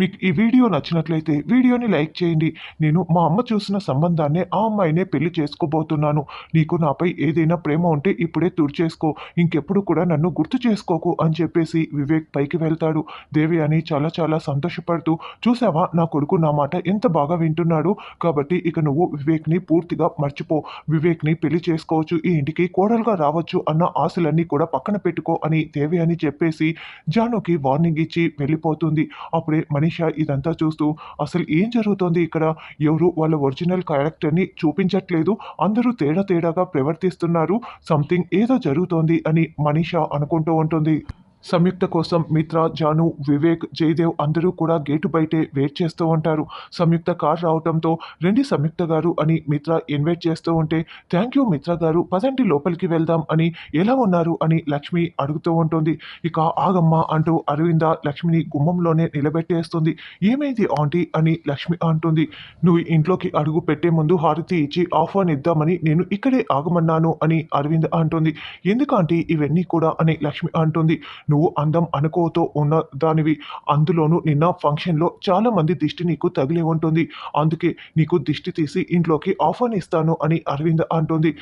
మీకు ఈ వీడియో నచ్చినట్లయితే వీడియోని లైక్ చేయండి. నేను మా అమ్మ చూసిన సంబంధాన్ని ఆ అమ్మాయినే పెళ్ళి చేసుకోబోతున్నాను. నీకు నాపై ఏదైనా ప్రేమ ఉంటే ఇప్పుడే తుడిచేసుకో ఇంకెప్పుడు కూడా నన్ను గుర్తు చేసుకోకు అని చెప్పేసి వివేక్ పైకి వెళ్తాడు. దేవయాని చాలా చాలా సంతోషపడుతూ చూసావా నా కొడుకు నా మాట ఎంత బాగా వింటున్నాడు? కాబట్టి ఇక నువ్వు వివేక్ని పూర్తిగా మర్చిపో. వివేక్ని పెళ్ళి చేసుకోవచ్చు. ఈ ఇంటికి కోడలుగా రావచ్చు అన్న ఆశలన్నీ కూడా పక్కన పెట్టుకో అని దేవయాని చెప్పేసి జానుకి వార్నింగ్ ఇచ్చి వెళ్ళిపోతుంది. అప్పుడే మనీష ఇదంతా చూస్తూ అసలు ఏం జరుగుతోంది ఇక్కడ? ఎవరు వాళ్ళ ఒరిజినల్ క్యారెక్టర్ని చూపించట్లేదు. అందరూ తేడా తేడాగా ప్రవర్తిస్తున్నారు. సంథింగ్ ఏదో జరుగుతోంది అని మనీషా అనుకుంటూ ఉంటుంది. సంయుక్త కోసం మిత్ర జాను వివేక్ జయదేవ్ అందరూ కూడా గేటు బయటే వెయిట్ చేస్తూ ఉంటారు. సంయుక్త కార్ రావడంతో రండి సంయుక్త గారు అని మిత్ర ఇన్వైట్ చేస్తూ ఉంటే థ్యాంక్ యూ మిత్ర గారు పదండి లోపలికి వెళ్దాం అని ఎలా ఉన్నారు అని లక్ష్మి అడుగుతూ ఉంటుంది. ఇక ఆగమ్మ అంటూ అరవింద లక్ష్మిని గుమ్మంలోనే నిలబెట్టేస్తుంది. ఏమైంది ఆంటీ అని లక్ష్మి అంటుంది. నువ్వు ఇంట్లోకి అడుగు పెట్టే ముందు హారతి ఇచ్చి ఆహ్వాన్ ఇద్దామని నేను ఇక్కడే ఆగమన్నాను అని అరవింద అంటుంది. ఎందుకంటే ఇవన్నీ కూడా అని లక్ష్మి అంటుంది. నువ్వు అందం అనుకోతో ఉన్న దానివి అందులోనూ నిన్న ఫంక్షన్లో చాలా మంది దిష్టి నీకు తగిలి ఉంటుంది. అందుకే నీకు దిష్టి తీసి ఇంట్లోకి ఆఫర్ ఇస్తాను అని అరవింద్ అంటుంది.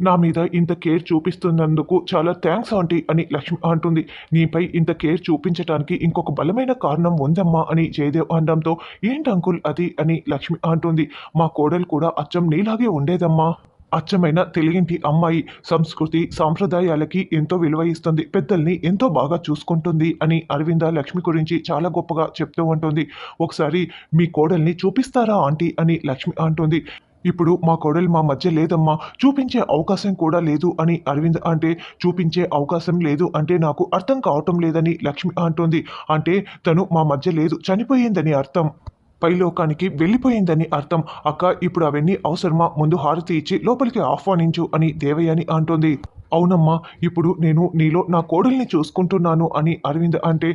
నా మీద ఇంత కేర్ చూపిస్తున్నందుకు చాలా థ్యాంక్స్ ఆంటీ అని లక్ష్మి అంటుంది. నీపై ఇంత కేర్ చూపించడానికి ఇంకొక బలమైన కారణం ఉందమ్మా అని జయదేవ్ అనడంతో ఏంటి అంకుల్ అది? అని లక్ష్మి అంటుంది. మా కోడలు కూడా అచ్చం నీలాగే ఉండేదమ్మా. అచ్చమైన తెలియంటి అమ్మాయి సంస్కృతి సాంప్రదాయాలకి ఎంతో విలువ ఇస్తుంది పెద్దల్ని ఎంతో బాగా చూసుకుంటుంది అని అరవింద లక్ష్మి గురించి చాలా గొప్పగా చెప్తూ ఉంటుంది. ఒకసారి మీ కోడల్ని చూపిస్తారా ఆంటీ అని లక్ష్మి అంటుంది. ఇప్పుడు మా కోడలు మా మధ్య లేదమ్మా చూపించే అవకాశం కూడా లేదు అని అరవింద్ అంటే చూపించే అవకాశం లేదు అంటే నాకు అర్థం కావటం లేదని లక్ష్మి అంటుంది. అంటే తను మా మధ్య లేదు చనిపోయిందని అర్థం. పైలోకానికి వెళ్ళిపోయిందని అర్థం. అక్క ఇప్పుడు అవన్నీ అవసరమా? ముందు హారతి ఇచ్చి లోపలికి ఆహ్వానించు అని దేవయ్యని అంటుంది. అవునమ్మా ఇప్పుడు నేను నీలో నా కోడల్ని చూసుకుంటున్నాను అని అరవింద్ అంటే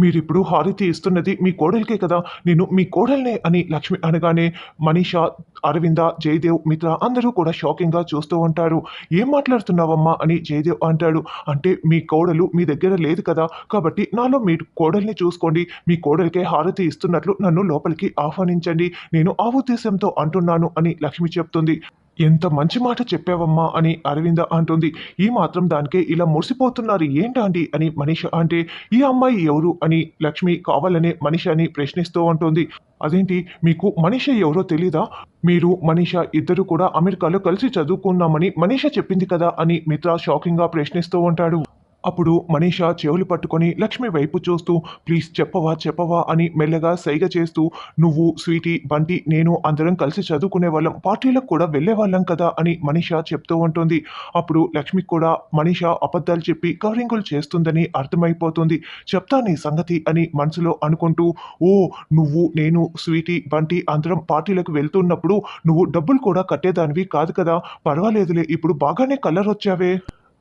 మీరిప్పుడు హారతి ఇస్తున్నది మీ కోడలికే కదా. నేను మీ కోడల్నే అని లక్ష్మి అనగానే మనీషా అరవింద జయదేవ్ మిత్ర అందరూ కూడా షాకింగ్గా చూస్తూ ఉంటారు. ఏం మాట్లాడుతున్నావమ్మా? అని జయదేవ్ అంటాడు. అంటే మీ కోడలు మీ దగ్గర లేదు కదా. కాబట్టి నాలో మీ కోడల్ని చూసుకోండి. మీ కోడలికే హారతి ఇస్తున్నట్లు నన్ను లోపలికి ఆహ్వానించండి. నేను ఆ ఉద్దేశంతో అంటున్నాను అని లక్ష్మి చెప్తుంది. ఎంత మంచి మాట చెప్పావమ్మా అని అరవింద అంటుంది. ఈ మాత్రం దానికే ఇలా మురిసిపోతున్నారు ఏంటండి అని మనీష అంటే ఈ అమ్మాయి ఎవరు అని లక్ష్మి కావాలనే మనిషాని ప్రశ్నిస్తూ ఉంటుంది అదేంటి మీకు మనిష ఎవరో తెలీదా? మీరు మనీష ఇద్దరు కూడా అమెరికాలో కలిసి చదువుకున్నామని మనీష చెప్పింది కదా అని మిత్ర షాకింగ్గా ప్రశ్నిస్తూ ఉంటాడు. అప్పుడు మనీష చెవులు పట్టుకొని లక్ష్మి వైపు చూస్తూ ప్లీజ్ చెప్పవా చెప్పవా అని మెల్లగా సైగ చేస్తూ నువ్వు స్వీటీ బంటి నేను అందరం కలిసి చదువుకునే వాళ్ళం. పార్టీలకు కూడా వెళ్ళే వాళ్ళం కదా అని మనీష చెప్తూ ఉంటుంది. అప్పుడు లక్ష్మి కూడా మనీష అబద్ధాలు చెప్పి కవరింగులు చేస్తుందని అర్థమైపోతుంది. చెప్తా నీ సంగతి అని మనసులో అనుకుంటూ ఓ నువ్వు నేను స్వీటీ బంటి అందరం పార్టీలకు వెళ్తున్నప్పుడు నువ్వు డబ్బులు కూడా కట్టేదానివి కాదు కదా. పర్వాలేదులే ఇప్పుడు బాగానే కలర్ వచ్చావే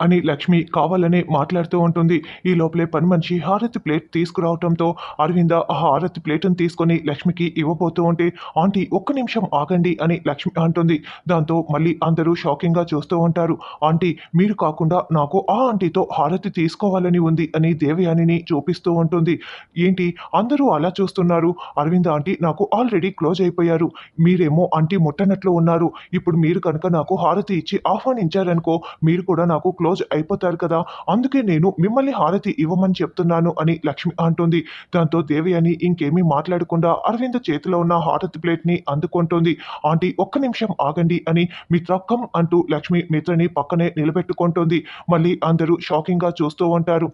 అని లక్ష్మి కావాలనే మాట్లాడుతూ ఉంటుంది. ఈ లోపలే పని మనిషి హారతి ప్లేట్ తీసుకురావటంతో అరవింద ఆ హారతి ప్లేట్ను తీసుకొని లక్ష్మికి ఇవ్వబోతూ ఉంటే ఆంటీ ఒక్క నిమిషం ఆగండి అని లక్ష్మి అంటుంది. దాంతో మళ్ళీ అందరూ షాకింగ్గా చూస్తూ ఉంటారు. ఆంటీ మీరు కాకుండా నాకు ఆ ఆంటీతో హారతి తీసుకోవాలని ఉంది అని దేవయానిని చూపిస్తూ ఉంటుంది. ఏంటి? అందరూ అలా చూస్తున్నారు? అరవింద ఆంటీ నాకు ఆల్రెడీ క్లోజ్ అయిపోయారు. మీరేమో ఆంటీ ముట్టనట్లు ఉన్నారు. ఇప్పుడు మీరు కనుక నాకు హారతి ఇచ్చి ఆహ్వానించారనుకో మీరు కూడా నాకు క్లోజ్ అయిపోతారు కదా? అందుకే నేను మిమ్మల్ని హారతి ఇవ్వమని చెప్తున్నాను అని లక్ష్మి అంటుంది. దాంతో దేవి అని ఇంకేమీ మాట్లాడకుండా అరవింద్ చేతిలో ఉన్న హారతి ప్లేట్ని అందుకుంటుంది. ఆంటీ ఒక్క నిమిషం ఆగండి అని మిత్రక్కం అంటూ లక్ష్మి మిత్రని పక్కనే నిలబెట్టుకుంటుంది. మళ్ళీ అందరూ షాకింగ్గా చూస్తూ ఉంటారు.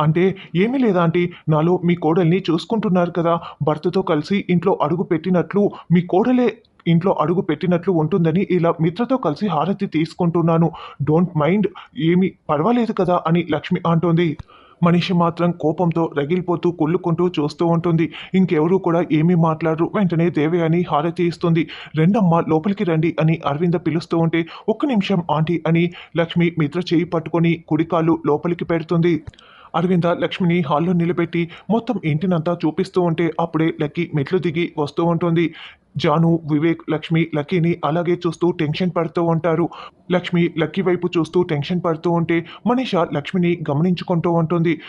అంటే ఏమీ లేదా ఆంటీ? నాలో మీ కోడల్ని చూసుకుంటున్నారు కదా? భర్తతో కలిసి ఇంట్లో అడుగు పెట్టినట్లు మీ కోడలే ఇంట్లో అడుగు పెట్టినట్లు ఉంటుందని ఇలా మిత్రతో కలిసి హారతి తీసుకుంటున్నాను. డోంట్ మైండ్ ఏమి పర్వాలేదు కదా అని లక్ష్మి అంటోంది. మనిషి మాత్రం కోపంతో రగిలిపోతూ కుళ్ళుకుంటూ చూస్తూ ఉంటుంది. ఇంకెవరూ కూడా ఏమీ మాట్లాడరు. వెంటనే దేవి అని హారతి ఇస్తుంది. రెండమ్మ లోపలికి రండి అని అరవింద పిలుస్తూ ఉంటే ఒక్క నిమిషం ఆంటీ అని లక్ష్మి మిత్ర చేయి పట్టుకొని కుడికాలు లోపలికి పెడుతుంది. అరవింద లక్ష్మిని హాల్లో నిలబెట్టి మొత్తం ఇంటినంతా చూపిస్తూ ఉంటే అప్పుడే లక్కీ మెట్లు దిగి వస్తూ ఉంటుంది. జాను వివేక్ లక్ష్మి లక్కీని అలాగే చూస్తూ టెన్షన్ పడుతూ ఉంటారు. లక్ష్మి లక్కీ వైపు చూస్తూ టెన్షన్ పడుతూ ఉంటే మనీష లక్ష్మిని గమనించుకుంటూ ఉంటుంది.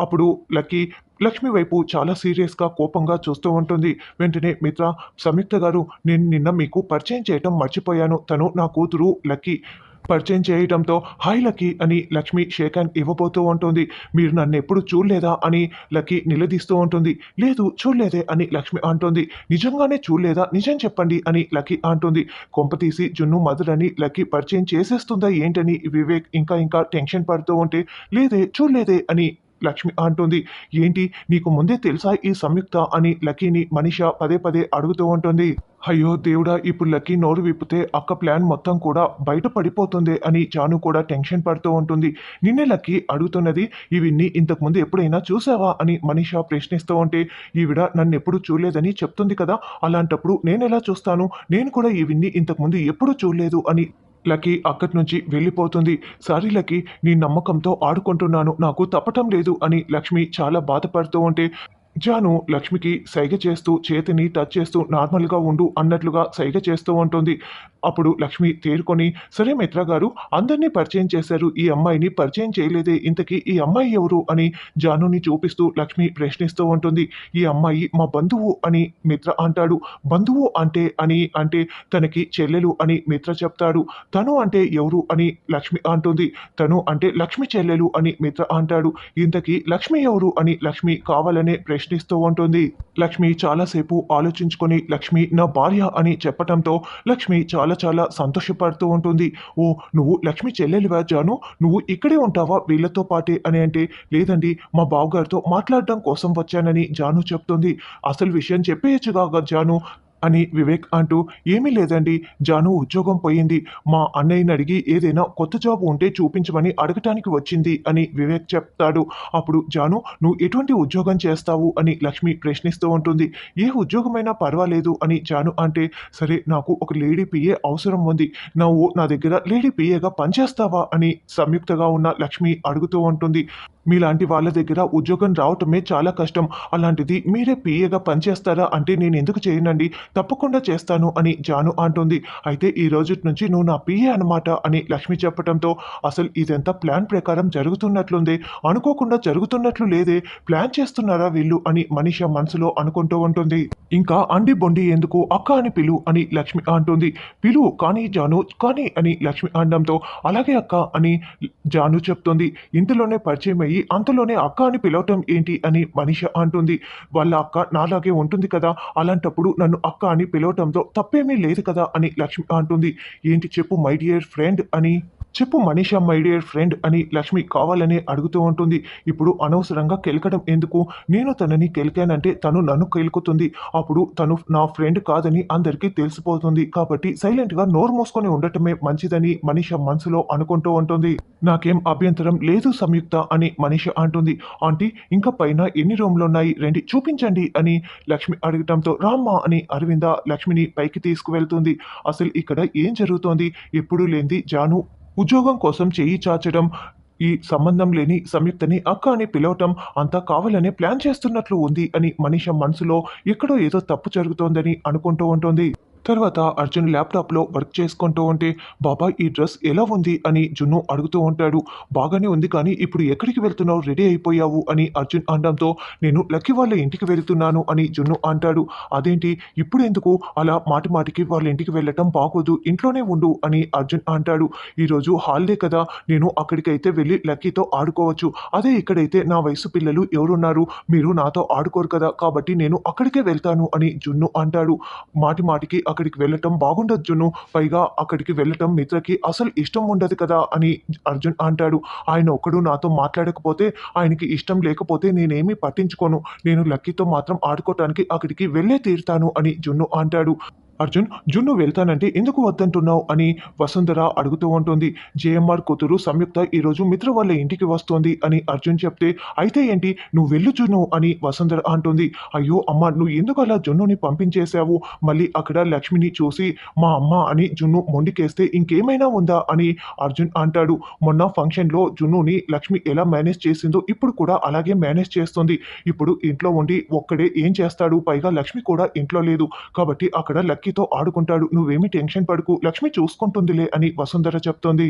అప్పుడు లక్కీ లక్ష్మి వైపు చాలా సీరియస్గా కోపంగా చూస్తూ ఉంటుంది. వెంటనే మిత్ర సంయుక్త గారు నేను నిన్న మీకు పరిచయం చేయటం మర్చిపోయాను. తను నా కూతురు లక్కీ. పరిచయం చేయడంతో హాయ్ లక్కీ అని లక్ష్మి షేక్ హ్యాండ్ ఇవ్వబోతూ ఉంటుంది. మీరు నన్ను ఎప్పుడు చూడలేదా అని లక్కీ నిలదీస్తూ ఉంటుంది. లేదు చూడలేదే అని లక్ష్మి అంటుంది. నిజంగానే చూడలేదా? నిజం చెప్పండి అని లక్కీ అంటుంది. కొంపతీసి జున్ను మధురని లక్కీ పరిచయం చేసేస్తుందా ఏంటని వివేక్ ఇంకా ఇంకా టెన్షన్ పడుతూ ఉంటే లేదే చూడలేదే అని లక్ష్మి అంటుంది. ఏంటి నీకు ముందే తెలుసా ఈ సంయుక్త అని లక్కీని మనిష పదే పదే అడుగుతూ ఉంటుంది. అయ్యో దేవుడా ఇప్పుడు లక్కీ నోరు విప్పితే అక్క ప్లాన్ మొత్తం కూడా బయట పడిపోతుంది అని చాను కూడా టెన్షన్ పడుతూ ఉంటుంది. నిన్నే లక్కీ అడుగుతున్నది ఇవిన్ని ఇంతకుముందు ఎప్పుడైనా చూసావా అని మనీష ప్రశ్నిస్తూ ఉంటే ఈవిడ నన్ను ఎప్పుడు చూడలేదని చెప్తుంది కదా అలాంటప్పుడు నేను ఎలా చూస్తాను? నేను కూడా ఇవిన్ని ఇంతకుముందు ఎప్పుడు చూడలేదు అని లక్కీ అక్కడి నుంచి వెళ్ళిపోతుంది. సారీ లక్కీ నీ నమ్మకంతో ఆడుకుంటున్నాను నాకు తప్పటం లేదు అని లక్ష్మి చాలా బాధపడుతూ ఉంటే జాను లక్ష్మికి సైగ చేస్తూ చేతిని టచ్ చేస్తూ నార్మల్గా ఉండు అన్నట్లుగా సైగ చేస్తూ ఉంటుంది. అప్పుడు లక్ష్మి తేరుకొని సరే మిత్ర గారు అందరినీ పరిచయం చేశారు. ఈ అమ్మాయిని పరిచయం చేయలేదే. ఇంతకీ ఈ అమ్మాయి ఎవరు? అని జానుని చూపిస్తూ లక్ష్మి ప్రశ్నిస్తూ ఉంటుంది. ఈ అమ్మాయి మా బంధువు అని మిత్ర అంటాడు. బంధువు అంటే అని అంటే తనకి చెల్లెలు అని మిత్ర చెప్తాడు. తను అంటే ఎవరు? అని లక్ష్మి అంటుంది. తను అంటే లక్ష్మి చెల్లెలు అని మిత్ర అంటాడు. ఇంతకీ లక్ష్మి ఎవరు? అని లక్ష్మి కావాలనే ప్రశ్నిస్తూ ఉంటుంది. లక్ష్మి చాలాసేపు ఆలోచించుకొని లక్ష్మి నా భార్య అని చెప్పటంతో లక్ష్మి చాలా చాలా సంతోషపడుతూ ఉంటుంది. ఓ నువ్వు లక్ష్మి చెల్లెలి జాను? నువ్వు ఇక్కడే ఉంటావా వీళ్ళతో పాటే అని అంటే లేదండి మా బావగారితో మాట్లాడడం కోసం వచ్చానని జాను చెప్తుంది. అసలు విషయం చెప్పేయచ్చుగా జాను? అని వివేక్ అంటూ ఏమీ లేదండి జాను ఉద్యోగం పోయింది. మా అన్నయ్యని అడిగి ఏదైనా కొత్త జాబ్ ఉంటే చూపించమని అడగటానికి వచ్చింది అని వివేక్ చెప్తాడు. అప్పుడు జాను నువ్వు ఎటువంటి ఉద్యోగం చేస్తావు? అని లక్ష్మి ప్రశ్నిస్తూ ఉంటుంది. ఏ ఉద్యోగమైనా పర్వాలేదు అని జాను అంటే సరే నాకు ఒక లేడీ పిఏ అవసరం ఉంది. నువ్వు నా దగ్గర లేడీ పిఏగా పనిచేస్తావా? అని సంయుక్తగా ఉన్న లక్ష్మి అడుగుతూ ఉంటుంది. మీలాంటి వాళ్ళ దగ్గర ఉద్యోగం రావటమే చాలా కష్టం. అలాంటిది మీరే పిఏగా పనిచేస్తారా? అంటే నేను ఎందుకు చేయనండి? తప్పకుండా చేస్తాను అని జాను అంటుంది. అయితే ఈ రోజు నుంచి నువ్వు నా పిఏ అనమాట అని లక్ష్మి చెప్పడంతో అసలు ఇదంతా ప్లాన్ ప్రకారం జరుగుతున్నట్లుంది? అనుకోకుండా జరుగుతున్నట్లు లేదే? ప్లాన్ చేస్తున్నారా వీళ్ళు అని మనిష మనసులో అనుకుంటూ ఉంటుంది. ఇంకా అండి బొండి ఎందుకు? అక్క అని పిలు అని లక్ష్మి అంటుంది. పిలు కానీ జాను కానీ అని లక్ష్మి అనడంతో అలాగే అక్క అని జాను చెప్తుంది. ఇంతలోనే పరిచయం అయ్యి అంతలోనే అక్క అని పిలవటం ఏంటి అని మనిష అంటుంది. వాళ్ళ అక్క నాలాగే ఉంటుంది కదా? అలాంటప్పుడు నన్ను అక్క అని పిలవటంతో తప్పేమీ లేదు కదా అని లక్ష్మి అంటుంది. ఏంటి చెప్పు మై డియర్ ఫ్రెండ్ అని చెప్పు మనీషా మై డియర్ ఫ్రెండ్ అని లక్ష్మి కావాలని అడుగుతూ ఉంటుంది. ఇప్పుడు అనవసరంగా కెలకడం ఎందుకు? నేను తనని కెలికానంటే తను నన్ను కెలుకుతుంది. అప్పుడు తను నా ఫ్రెండ్ కాదని అందరికీ తెలిసిపోతుంది. కాబట్టి సైలెంట్గా నోరు మోసుకొని ఉండటమే మంచిదని మనీష మనసులో అనుకుంటూ ఉంటుంది. నాకేం అభ్యంతరం లేదు సంయుక్త అని మనీష అంటుంది. ఆంటీ ఇంకా పైన ఎన్ని రూమ్లు ఉన్నాయి రండి చూపించండి అని లక్ష్మి అడగటంతో రామ్మా అని అరవింద లక్ష్మిని పైకి తీసుకువెళ్తుంది. అసలు ఇక్కడ ఏం జరుగుతోంది? ఎప్పుడు లేనిది జాను ఉద్యోగం కోసం చేయి చాచడం ఈ సంబంధం లేని సంయుక్తని అక్క అని పిలవటం అంతా కావాలనే ప్లాన్ చేస్తున్నట్లు ఉంది అని మనిష మనసులో ఎక్కడో ఏదో తప్పు జరుగుతోందని అనుకుంటూ ఉంటుంది. తర్వాత అర్జున్ ల్యాప్టాప్లో వర్క్ చేసుకుంటూ ఉంటే బాబా ఈ డ్రెస్ ఎలా ఉంది? అని జున్ను అడుగుతూ ఉంటాడు. బాగానే ఉంది కానీ ఇప్పుడు ఎక్కడికి వెళ్తున్నావు? రెడీ అయిపోయావు? అని అర్జున్ అనడంతో నేను లక్కీ వాళ్ళ ఇంటికి వెళ్తున్నాను అని జున్ను అంటాడు. అదేంటి? ఇప్పుడు ఎందుకు? అలా మాటి మాటికి వాళ్ళ ఇంటికి వెళ్ళటం బాగోదు. ఇంట్లోనే ఉండు అని అర్జున్ అంటాడు. ఈరోజు హాలిడే కదా. నేను అక్కడికైతే వెళ్ళి లక్కీతో ఆడుకోవచ్చు. అదే ఇక్కడైతే నా వయసు పిల్లలు ఎవరున్నారు? మీరు నాతో ఆడుకోరు కదా. కాబట్టి నేను అక్కడికే వెళ్తాను అని జున్ను అంటాడు. మాటి మాటికి అక్కడికి వెళ్ళటం బాగుండదు జున్ను. పైగా అక్కడికి వెళ్ళటం మిత్రకి అసలు ఇష్టం ఉండదు కదా అని అర్జున్ అంటాడు. ఆయన ఒక్కడు నాతో మాట్లాడకపోతే ఆయనకి ఇష్టం లేకపోతే నేనేమి పట్టించుకోను. నేను లక్కీతో మాత్రం ఆడుకోవటానికి అక్కడికి వెళ్ళే తీరుతాను అని జున్ను అంటాడు. అర్జున్ జున్ను వెళ్తానంటే ఎందుకు వద్దంటున్నావు? అని వసుంధర అడుగుతూ ఉంటుంది. జేఎంఆర్ కూతురు సంయుక్త ఈరోజు మిత్ర వాళ్ళ ఇంటికి వస్తోంది అని అర్జున్ చెప్తే అయితే ఏంటి? నువ్వు వెళ్ళు జున్ను అని వసుంధర అంటుంది. అయ్యో అమ్మ నువ్వు ఎందుకు అలా జున్నుని పంపించేశావు? మళ్ళీ అక్కడ లక్ష్మిని చూసి మా అమ్మ అని జున్ను మొండికేస్తే ఇంకేమైనా ఉందా? అని అర్జున్ అంటాడు. మొన్న ఫంక్షన్లో జున్నుని లక్ష్మి ఎలా మేనేజ్ చేసిందో ఇప్పుడు కూడా అలాగే మేనేజ్ చేస్తుంది. ఇప్పుడు ఇంట్లో ఉండి ఒక్కడే ఏం చేస్తాడు? పైగా లక్ష్మి కూడా ఇంట్లో లేదు. కాబట్టి అక్కడ లక్కీతో ఆడుకుంటాడు. నువ్వేమి టెన్షన్ పడుకు. లక్ష్మి చూసుకుంటుందిలే అని వసుంధర చెప్తోంది.